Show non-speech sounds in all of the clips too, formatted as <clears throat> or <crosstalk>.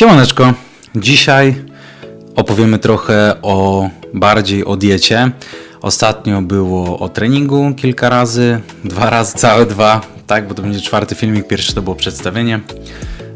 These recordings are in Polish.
Siemaneczko, dzisiaj opowiemy trochę o bardziej o diecie. Ostatnio było o treningu kilka razy, dwa razy, całe dwa, tak, bo to będzie czwarty filmik, pierwszy to było przedstawienie.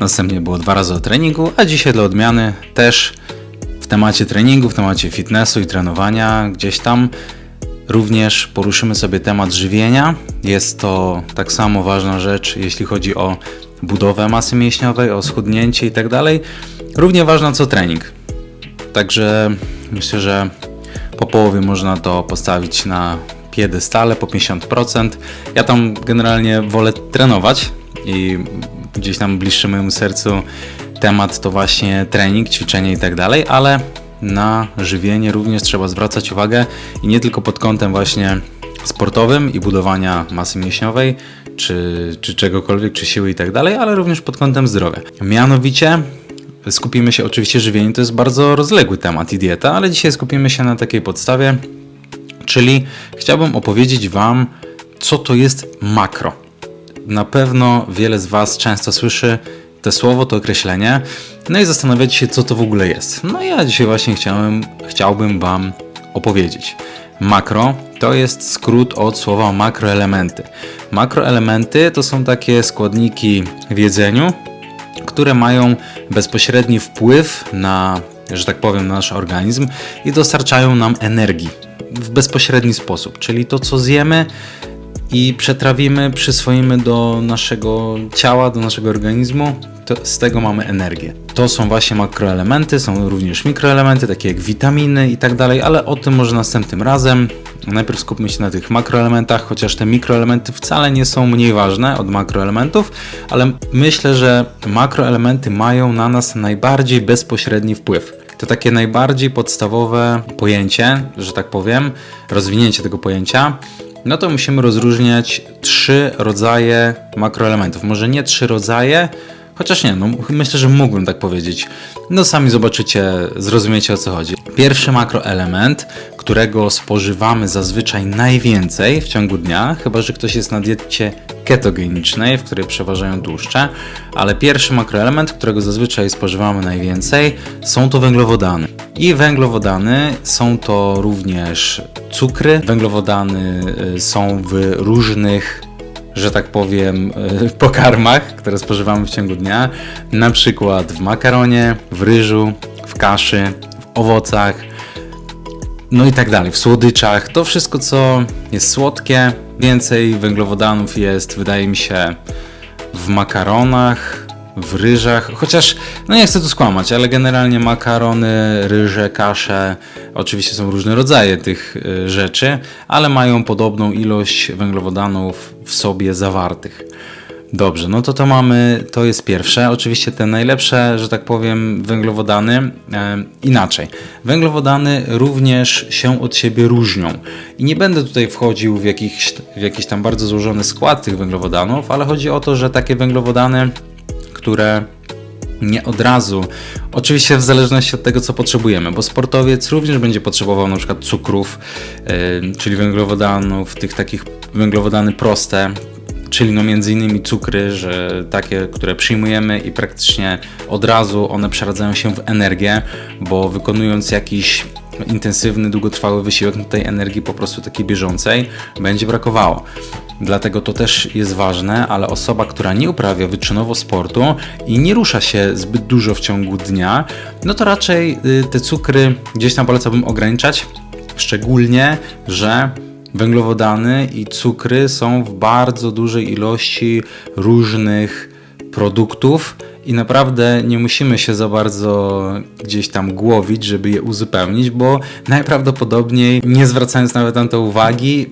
Następnie było dwa razy o treningu, a dzisiaj dla odmiany też w temacie treningu, w temacie fitnessu i trenowania gdzieś tam Również poruszymy sobie temat żywienia. Jest to tak samo ważna rzecz, jeśli chodzi o budowę masy mięśniowej, o schudnięcie i tak dalej. Równie ważna co trening. Także myślę, że po połowie można to postawić na piedestale po 50%. Ja tam generalnie wolę trenować i gdzieś tam bliższy mojemu sercu temat to właśnie trening, ćwiczenie i tak dalej, ale na żywienie również trzeba zwracać uwagę i nie tylko pod kątem właśnie sportowym i budowania masy mięśniowej, czy, czy czegokolwiek, czy siły i tak dalej, ale również pod kątem zdrowia. Mianowicie skupimy się oczywiście żywienie, to jest bardzo rozległy temat i dieta, ale dzisiaj skupimy się na takiej podstawie, czyli chciałbym opowiedzieć Wam, co to jest makro. Na pewno wiele z Was często słyszy to słowo, to określenie, no i zastanawiacie się, co to w ogóle jest. No ja dzisiaj właśnie chciałem, chciałbym Wam opowiedzieć. Makro to jest skrót od słowa makroelementy. Makroelementy to są takie składniki w jedzeniu, które mają bezpośredni wpływ na, że tak powiem, na nasz organizm i dostarczają nam energii w bezpośredni sposób. Czyli to, co zjemy, i przetrawimy, przyswoimy do naszego ciała, do naszego organizmu, to z tego mamy energię. To są właśnie makroelementy, są również mikroelementy, takie jak witaminy i tak dalej, ale o tym może następnym razem. Najpierw skupmy się na tych makroelementach, chociaż te mikroelementy wcale nie są mniej ważne od makroelementów, ale myślę, że makroelementy mają na nas najbardziej bezpośredni wpływ. To takie najbardziej podstawowe pojęcie, że tak powiem, rozwinięcie tego pojęcia no to musimy rozróżniać trzy rodzaje makroelementów. Może nie trzy rodzaje, chociaż nie, no myślę, że mógłbym tak powiedzieć. No sami zobaczycie, zrozumiecie o co chodzi. Pierwszy makroelement, którego spożywamy zazwyczaj najwięcej w ciągu dnia, chyba że ktoś jest na diecie ketogenicznej, w której przeważają tłuszcze, ale pierwszy makroelement, którego zazwyczaj spożywamy najwięcej, są to węglowodany. I węglowodany są to również cukry. Węglowodany y, są w różnych że tak powiem, y, pokarmach, które spożywamy w ciągu dnia, na przykład w makaronie, w ryżu, w kaszy, w owocach, no i tak dalej, w słodyczach. To wszystko, co jest słodkie, więcej węglowodanów jest, wydaje mi się, w makaronach, w ryżach, chociaż, no nie chcę tu skłamać, ale generalnie makarony, ryże, kasze, oczywiście są różne rodzaje tych y, rzeczy, ale mają podobną ilość węglowodanów w sobie zawartych. Dobrze, no to to mamy, to jest pierwsze. Oczywiście te najlepsze, że tak powiem, węglowodany e, inaczej. Węglowodany również się od siebie różnią. I nie będę tutaj wchodził w jakiś, w jakiś tam bardzo złożony skład tych węglowodanów, ale chodzi o to, że takie węglowodany, które nie od razu. Oczywiście w zależności od tego, co potrzebujemy, bo sportowiec również będzie potrzebował na przykład cukrów, yy, czyli węglowodanów, tych takich węglowodany proste, czyli no między innymi cukry, że takie, które przyjmujemy i praktycznie od razu one przeradzają się w energię, bo wykonując jakiś intensywny, długotrwały wysiłek, tej energii po prostu takiej bieżącej będzie brakowało. Dlatego to też jest ważne, ale osoba, która nie uprawia wyczynowo sportu i nie rusza się zbyt dużo w ciągu dnia, no to raczej y, te cukry gdzieś tam polecałbym ograniczać, szczególnie, że Węglowodany i cukry są w bardzo dużej ilości różnych produktów i naprawdę nie musimy się za bardzo gdzieś tam głowić, żeby je uzupełnić, bo najprawdopodobniej nie zwracając nawet na to uwagi,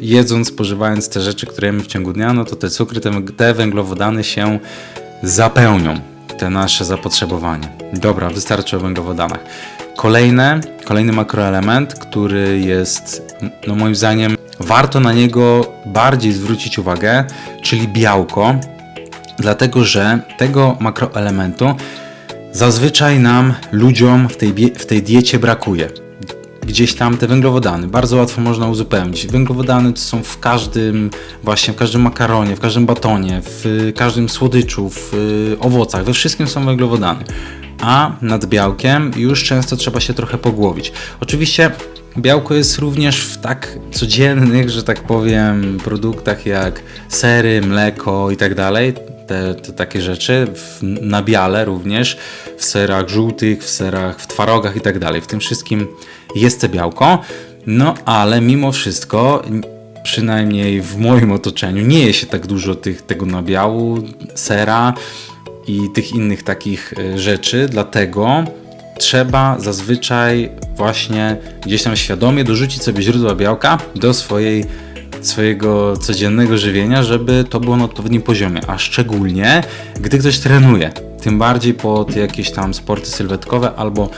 jedząc, spożywając te rzeczy, które jemy w ciągu dnia, no to te cukry, te, węglowodany się zapełnią, te nasze zapotrzebowanie. Dobra, wystarczy o węglowodanach. Kolejne, kolejny makroelement, który jest, no moim zdaniem, warto na niego bardziej zwrócić uwagę, czyli białko, dlatego że tego makroelementu zazwyczaj nam, ludziom w tej, w tej diecie brakuje. Gdzieś tam te węglowodany bardzo łatwo można uzupełnić. Węglowodany to są w każdym, właśnie w każdym makaronie, w każdym batonie, w każdym słodyczu, w owocach, we wszystkim są węglowodany a nad białkiem już często trzeba się trochę pogłowić. Oczywiście białko jest również w tak codziennych, że tak powiem, produktach jak sery, mleko i tak dalej. Te, te takie rzeczy, w nabiale również, w serach żółtych, w serach, w twarogach i tak dalej. W tym wszystkim jest to białko, no ale mimo wszystko przynajmniej w moim otoczeniu, nie je się tak dużo tych, tego nabiału, sera i tych innych takich e, rzeczy, dlatego trzeba zazwyczaj właśnie gdzieś tam świadomie dorzucić sobie źródła białka do swojej, swojego codziennego żywienia, żeby to było na odpowiednim poziomie, a szczególnie gdy ktoś trenuje, tym bardziej pod jakieś tam sporty sylwetkowe albo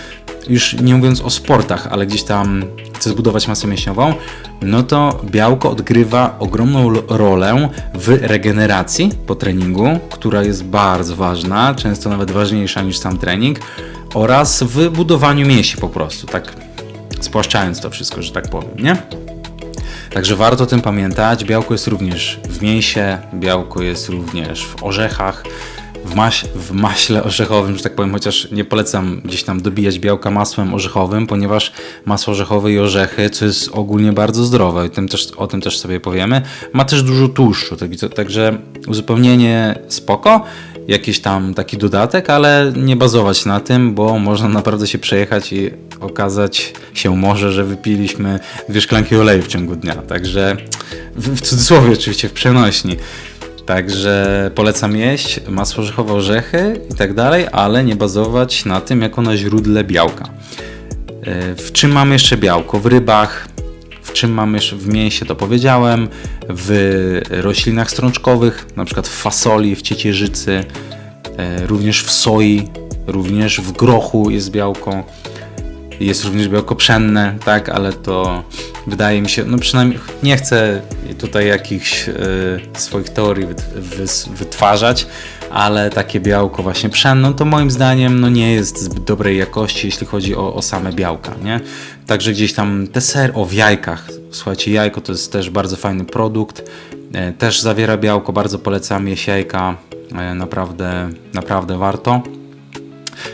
już nie mówiąc o sportach, ale gdzieś tam chce zbudować masę mięśniową, no to białko odgrywa ogromną rolę w regeneracji po treningu, która jest bardzo ważna, często nawet ważniejsza niż sam trening, oraz w budowaniu mięśni po prostu, tak spłaszczając to wszystko, że tak powiem, nie? Także warto o tym pamiętać. Białko jest również w mięsie, białko jest również w orzechach, w, maś, w maśle orzechowym, że tak powiem, chociaż nie polecam gdzieś tam dobijać białka masłem orzechowym, ponieważ masło orzechowe i orzechy, co jest ogólnie bardzo zdrowe, i tym też, o tym też sobie powiemy, ma też dużo tłuszczu, tak, także uzupełnienie spoko, jakiś tam taki dodatek, ale nie bazować na tym, bo można naprawdę się przejechać i okazać się może, że wypiliśmy dwie szklanki oleju w ciągu dnia. Także w, w cudzysłowie oczywiście, w przenośni. Także polecam jeść masło orzechowe, orzechy i tak dalej, ale nie bazować na tym jako na źródle białka. E, W czym mam jeszcze białko? W rybach, czym mam jeszcze w mięsie, to powiedziałem, w roślinach strączkowych, na przykład w fasoli, w ciecierzycy, e, również w soi, również w grochu jest białko. Jest również białko pszenne, tak, ale to wydaje mi się, no przynajmniej nie chcę tutaj jakichś e, swoich teorii wytwarzać, ale takie białko właśnie pszenne, no to moim zdaniem no nie jest zbyt dobrej jakości, jeśli chodzi o, o same białka, nie? Także gdzieś tam te ser, o w jajkach, słuchajcie, jajko to jest też bardzo fajny produkt, e, też zawiera białko, bardzo polecam jeść jajka, e, naprawdę, naprawdę warto.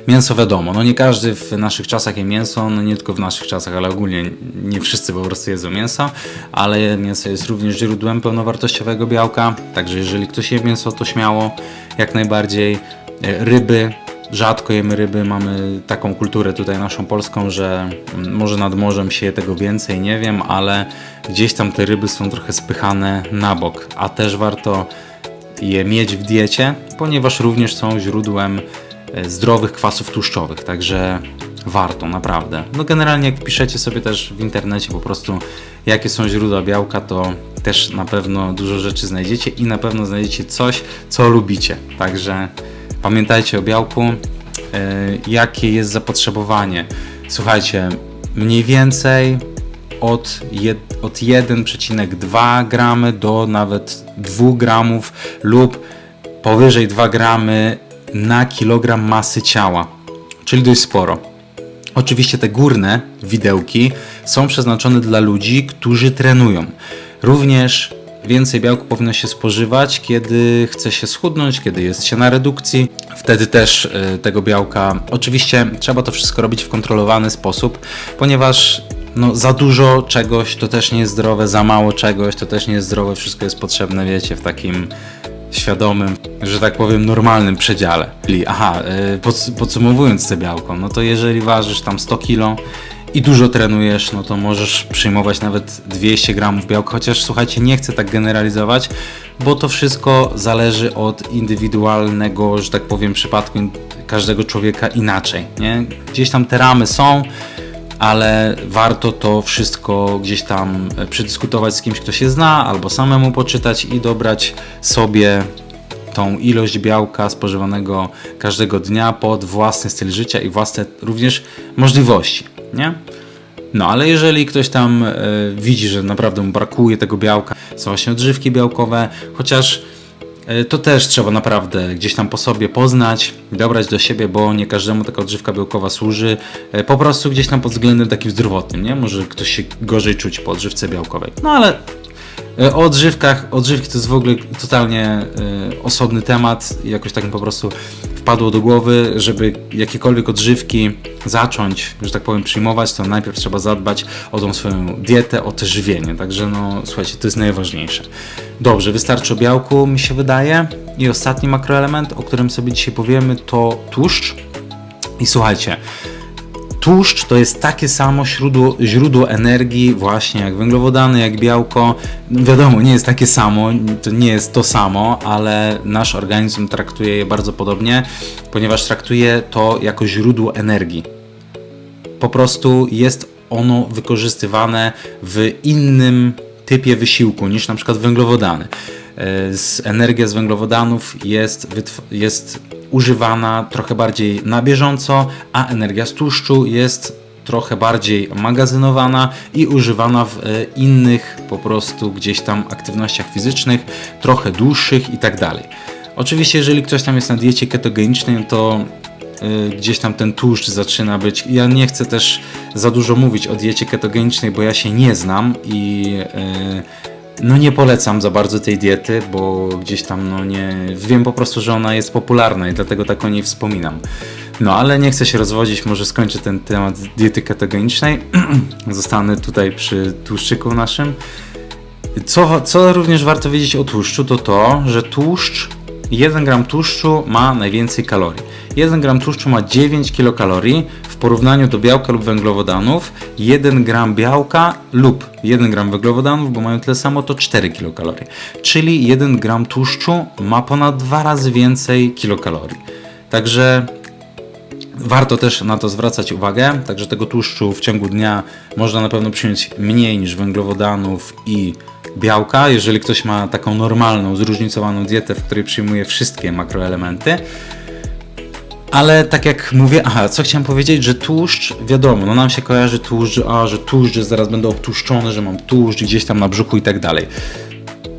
Mięso wiadomo, no nie każdy w naszych czasach je mięso, no nie tylko w naszych czasach, ale ogólnie nie wszyscy po prostu jedzą mięso, ale mięso jest również źródłem pełnowartościowego białka, także jeżeli ktoś je mięso, to śmiało, jak najbardziej. E, Ryby, rzadko jemy ryby, mamy taką kulturę tutaj naszą polską, że mm, może nad morzem się je tego więcej, nie wiem, ale gdzieś tam te ryby są trochę spychane na bok, a też warto je mieć w diecie, ponieważ również są źródłem zdrowych kwasów tłuszczowych, także warto, naprawdę. No generalnie jak piszecie sobie też w internecie po prostu jakie są źródła białka, to też na pewno dużo rzeczy znajdziecie i na pewno znajdziecie coś, co lubicie. Także pamiętajcie o białku, e, jakie jest zapotrzebowanie. Słuchajcie, mniej więcej od, od 1,2 gramy do nawet 2 gramów lub powyżej 2 gramy na kilogram masy ciała, czyli dość sporo. Oczywiście te górne widełki są przeznaczone dla ludzi, którzy trenują. Również więcej białka powinno się spożywać, kiedy chce się schudnąć, kiedy jest się na redukcji. Wtedy też y, tego białka. Oczywiście trzeba to wszystko robić w kontrolowany sposób, ponieważ no, za dużo czegoś to też nie jest zdrowe, za mało czegoś to też nie jest zdrowe. Wszystko jest potrzebne, wiecie, w takim świadomym, że tak powiem, normalnym przedziale. Czyli, aha, pods- podsumowując te białko, no to jeżeli ważysz tam 100 kg i dużo trenujesz, no to możesz przyjmować nawet 200 gramów białka, chociaż słuchajcie, nie chcę tak generalizować, bo to wszystko zależy od indywidualnego, że tak powiem, przypadku każdego człowieka inaczej, nie? Gdzieś tam te ramy są, ale warto to wszystko gdzieś tam e, przedyskutować z kimś, kto się zna, albo samemu poczytać i dobrać sobie tą ilość białka spożywanego każdego dnia pod własny styl życia i własne również możliwości, nie? No, ale jeżeli ktoś tam e, widzi, że naprawdę mu brakuje tego białka, są właśnie odżywki białkowe, chociaż to też trzeba naprawdę gdzieś tam po sobie poznać, dobrać do siebie, bo nie każdemu taka odżywka białkowa służy. E, Po prostu gdzieś tam pod względem takim zdrowotnym, nie? Może ktoś się gorzej czuć po odżywce białkowej. No ale e, o odżywkach, odżywki to jest w ogóle totalnie e, osobny temat, jakoś tak po prostu wpadło do głowy, żeby jakiekolwiek odżywki zacząć, że tak powiem, przyjmować, to najpierw trzeba zadbać o tą swoją dietę, o te żywienie. Także no, słuchajcie, to jest najważniejsze. Dobrze, wystarczy o białku, mi się wydaje. I ostatni makroelement, o którym sobie dzisiaj powiemy, to tłuszcz. I słuchajcie, Tłuszcz to jest takie samo źródło, źródło energii, właśnie jak węglowodany, jak białko. No wiadomo, nie jest takie samo, to nie jest to samo, ale nasz organizm traktuje je bardzo podobnie, ponieważ traktuje to jako źródło energii. Po prostu jest ono wykorzystywane w innym typie wysiłku niż na przykład węglowodany. E, energia z węglowodanów jest, jest używana trochę bardziej na bieżąco, a energia z tłuszczu jest trochę bardziej magazynowana i używana w e, innych po prostu gdzieś tam aktywnościach fizycznych, trochę dłuższych i tak dalej. Oczywiście, jeżeli ktoś tam jest na diecie ketogenicznej, to y, gdzieś tam ten tłuszcz zaczyna być. Ja nie chcę też za dużo mówić o diecie ketogenicznej, bo ja się nie znam i y, no nie polecam za bardzo tej diety, bo gdzieś tam no nie wiem po prostu, że ona jest popularna i dlatego tak o niej wspominam. No ale nie chcę się rozwodzić, może skończę ten temat diety ketogenicznej. <clears throat> Zostanę tutaj przy tłuszczyku naszym. Co, co również warto wiedzieć o tłuszczu, to to, że tłuszcz, 1 gram tłuszczu ma najwięcej kalorii. 1 gram tłuszczu ma 9 kilokalorii porównaniu do białka lub węglowodanów. 1 gram białka lub 1 gram węglowodanów, bo mają tyle samo, to 4 kilokalorie. Czyli 1 gram tłuszczu ma ponad dwa razy więcej kilokalorii. Także Warto też na to zwracać uwagę, także tego tłuszczu w ciągu dnia można na pewno przyjąć mniej niż węglowodanów i białka, jeżeli ktoś ma taką normalną, zróżnicowaną dietę, w której przyjmuje wszystkie makroelementy. Ale tak jak mówię, aha, co chciałem powiedzieć, że tłuszcz, wiadomo, no nam się kojarzy tłuszcz, a, że tłuszcz, że zaraz będę obtłuszczony, że mam tłuszcz gdzieś tam na brzuchu i tak dalej.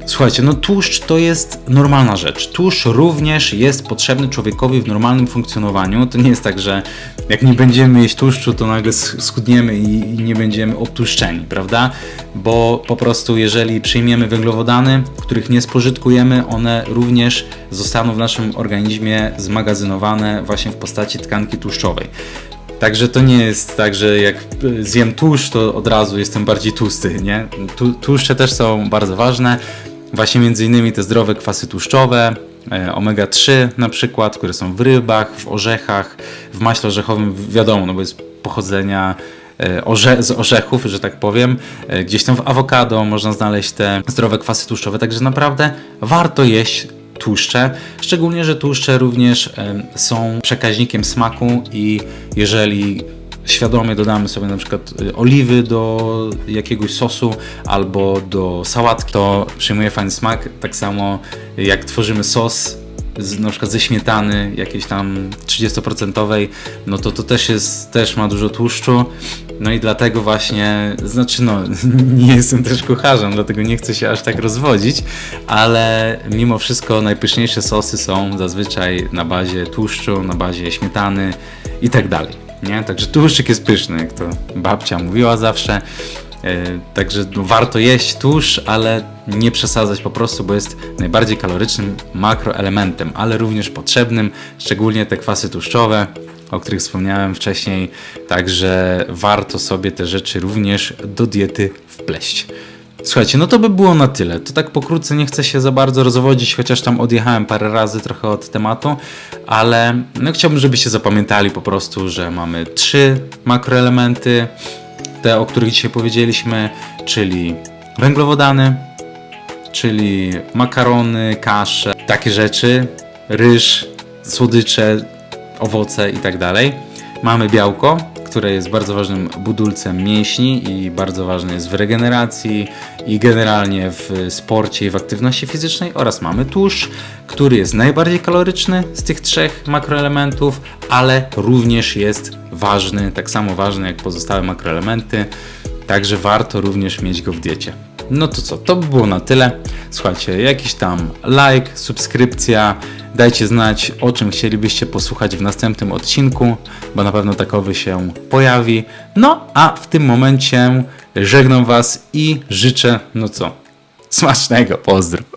Słuchajcie, no tłuszcz to jest normalna rzecz. Tłuszcz również jest potrzebny człowiekowi w normalnym funkcjonowaniu. To nie jest tak, że jak nie będziemy jeść tłuszczu, to nagle sch- schudniemy i, nie będziemy obtłuszczeni, prawda? Bo po prostu jeżeli przyjmiemy węglowodany, których nie spożytkujemy, one również zostaną w naszym organizmie zmagazynowane właśnie w postaci tkanki tłuszczowej. Także to nie jest tak, że jak y, zjem tłuszcz, to od razu jestem bardziej tłusty, nie? Tłuszcze też są bardzo ważne. Właśnie między innymi te zdrowe kwasy tłuszczowe, e, omega-3 na przykład, które są w rybach, w orzechach, w maśle orzechowym, wiadomo, no bo jest pochodzenia e, orze z orzechów, że tak powiem. E, Gdzieś tam w awokado można znaleźć te zdrowe kwasy tłuszczowe, także naprawdę warto jeść tłuszcze, szczególnie, że tłuszcze również są przekaźnikiem smaku i jeżeli świadomie dodamy sobie na przykład y, oliwy do jakiegoś sosu albo do sałatki, to przyjmuje fajny smak, tak samo jak tworzymy sos z, na przykład ze śmietany jakiejś tam 30%, no to to też jest, też ma dużo tłuszczu. No i dlatego właśnie, znaczy no, <laughs> nie jestem też kucharzem, dlatego nie chcę się aż tak rozwodzić, ale mimo wszystko najpyszniejsze sosy są zazwyczaj na bazie tłuszczu, na bazie śmietany i tak dalej. Nie? Także tłuszczyk jest pyszny, jak to babcia mówiła zawsze. E, Także no, warto jeść tłuszcz, ale nie przesadzać po prostu, bo jest najbardziej kalorycznym makroelementem, ale również potrzebnym, szczególnie te kwasy tłuszczowe, o których wspomniałem wcześniej. Także warto sobie te rzeczy również do diety wpleść. Słuchajcie, no to by było na tyle. To tak pokrótce nie chcę się za bardzo rozwodzić, chociaż tam odjechałem parę razy trochę od tematu, ale no chciałbym, żebyście zapamiętali po prostu, że mamy trzy makroelementy, te, o których dzisiaj powiedzieliśmy, czyli węglowodany, czyli makarony, kasze, takie rzeczy, ryż, słodycze, owoce i tak dalej. Mamy białko, które jest bardzo ważnym budulcem mięśni i bardzo ważne jest w regeneracji i generalnie w sporcie i w aktywności fizycznej oraz mamy tłuszcz, który jest najbardziej kaloryczny z tych trzech makroelementów, ale również jest ważny, tak samo ważny jak pozostałe makroelementy, także warto również mieć go w diecie. No to co, to by było na tyle. Słuchajcie, jakiś tam like, subskrypcja. Dajcie znać, o czym chcielibyście posłuchać w następnym odcinku, bo na pewno takowy się pojawi. No a w tym momencie żegnam Was i życzę, no co, smacznego, pozdro.